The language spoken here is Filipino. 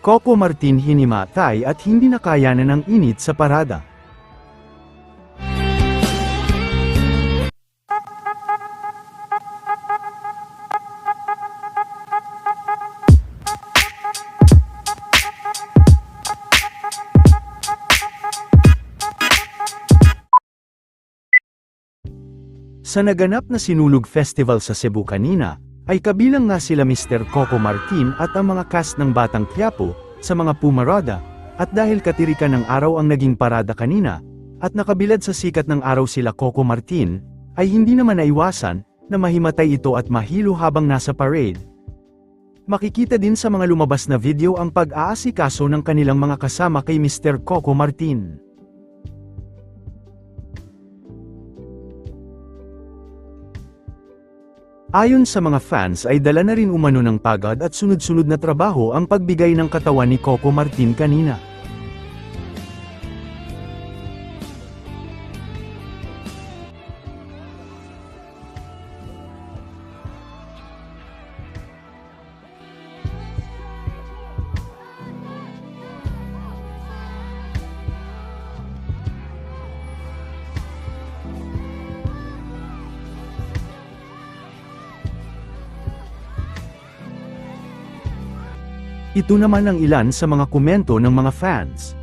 Coco Martin hinimatay at hindi nakayanan ng init sa parada. Sa naganap na Sinulog Festival sa Cebu kanina, ay kabilang nga sila Mr. Coco Martin at ang mga cast ng Batang Quiapo, sa mga Pumarada, at dahil katirikan ng araw ang naging parada kanina, at nakabilad sa sikat ng araw sila Coco Martin, ay hindi naman naiwasan, na mahimatay ito at mahilo habang nasa parade. Makikita din sa mga lumabas na video ang pag-aasikaso ng kanilang mga kasama kay Mr. Coco Martin. Ayon sa mga fans ay dala na rin umano ng pagod at sunod-sunod na trabaho ang pagbigay ng katawan ni Coco Martin kanina. Ito naman ang ilan sa mga komento ng mga fans.